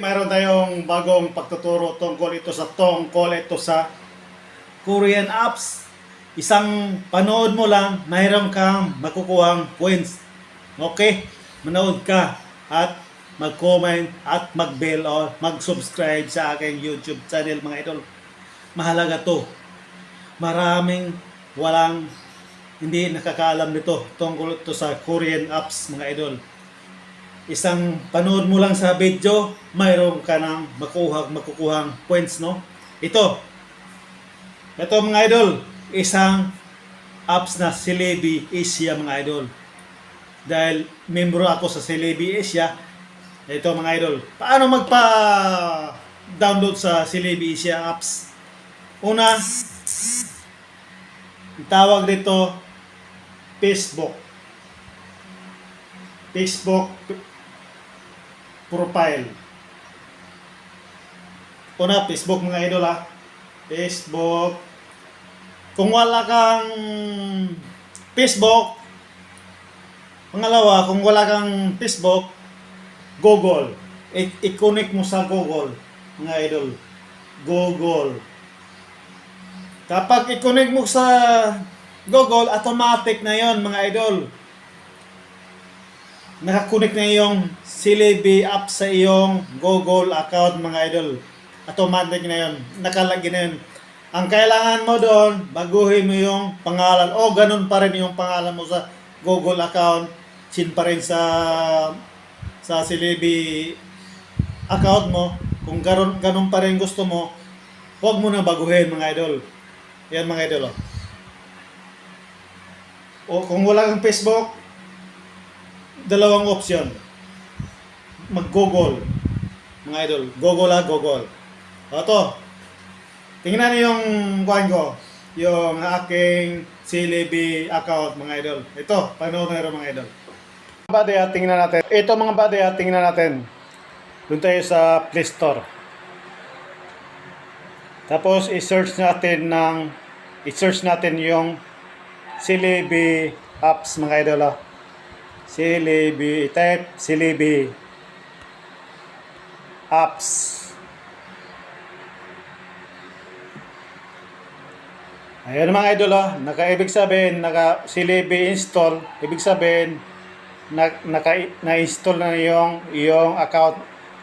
mayroon tayong bagong pagtuturo tungkol ito sa tungkol ito sa Korean apps. Isang panood mo lang, mayroon kang makukuhang points. Okay? Manood ka at mag-comment at mag-bell or mag-subscribe sa aking YouTube channel mga idol. Mahalaga to. Maraming walang hindi nakakaalam nito tungkol ito sa Korean apps mga idol isang panood mo lang sa video, mayroon ka nang makuha, makukuhang points, no? Ito. Ito mga idol, isang apps na Celebi Asia mga idol. Dahil membro ako sa Celebi Asia, ito mga idol. Paano magpa-download sa Celebi Asia apps? Una, tawag dito Facebook. Facebook profile. Una, Facebook mga idol ha. Facebook. Kung wala kang Facebook, pangalawa, kung wala kang Facebook, Google. I-connect mo sa Google, mga idol. Google. Kapag i-connect mo sa Google, automatic na yon mga idol nakakunik na yung Celebi app sa iyong Google account mga idol. Automatic na yun. Nakalagay na yun. Ang kailangan mo doon, baguhin mo yung pangalan. O ganun pa rin yung pangalan mo sa Google account. Sin pa rin sa sa Celebi account mo. Kung ganun, ganun pa rin gusto mo, huwag mo na baguhin mga idol. Yan mga idol. O, o kung wala kang Facebook, dalawang option. Mag-google. Mga idol. Google ha, Google. O to. Tingnan niyo yung kuhan ko. Yung aking Celebi account, mga idol. Ito, panood na mga idol. Mga buddy, tingnan natin. Ito mga buddy, tingnan natin. Doon tayo sa Play Store. Tapos, i-search natin ng i-search natin yung Celebi apps, mga idol. ha. Celebi, type Celebi apps. Ayun mga idol oh, naka-ibig sabihin, naka Celebi install, ibig sabihin, na, naka, na-install na yung, yung account,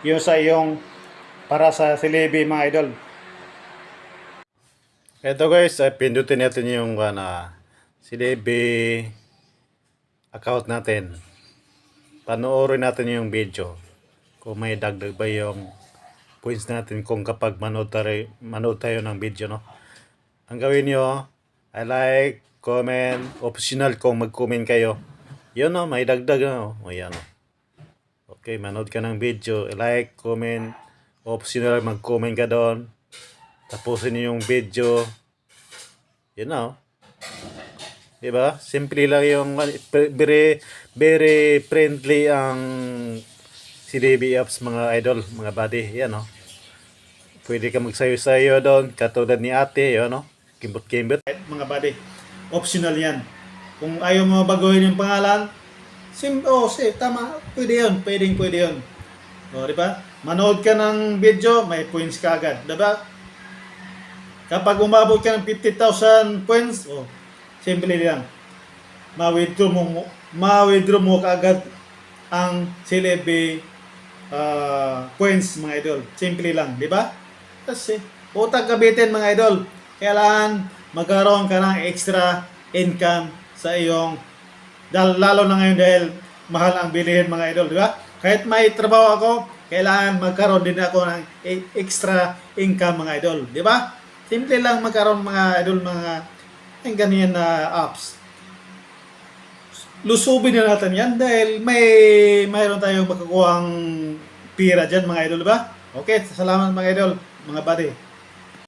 yung sa yung, para sa Celebi mga idol. Ito guys, ay pindutin natin yung uh, Celebi account natin. Panoorin natin yung video. Kung may dagdag ba yung points natin kung kapag manood tayo, manood tayo ng video, no? Ang gawin nyo, I like, comment, optional kung mag-comment kayo. Yun, no? May dagdag, no? O, yan, no? Okay, manood ka ng video, I like, comment, optional, mag-comment ka doon. Tapusin nyo yung video. Yun, no? Diba? Simple lang yung very very friendly ang CDB apps mga idol, mga buddy. Yan no. Pwede ka magsayo-sayo doon katulad ni ate, yun no. Kimbot-kimbot. Mga buddy, optional yan. Kung ayaw mo baguhin yung pangalan, sim oh, si, tama, pwede yun, pwedeng pwede yun. O, di ba? Manood ka ng video, may points ka agad, di ba? Kapag umabot ka ng 50,000 points, oh, simple lang. Ma-withdraw mo, ma-withdraw mo kaagad ang Celebi uh, points mga idol. Simple lang, di ba? Kasi, utang gabitin mga idol. Kailangan magkaroon ka ng extra income sa iyong lalo na ngayon dahil mahal ang bilihin mga idol, di ba? Kahit may trabaho ako, kailangan magkaroon din ako ng e- extra income mga idol, di ba? Simple lang magkaroon mga idol mga yung ganyan na apps. Lusubin na natin yan dahil may mayroon tayong makukuhang pira dyan mga idol, ba? Okay, salamat mga idol, mga buddy.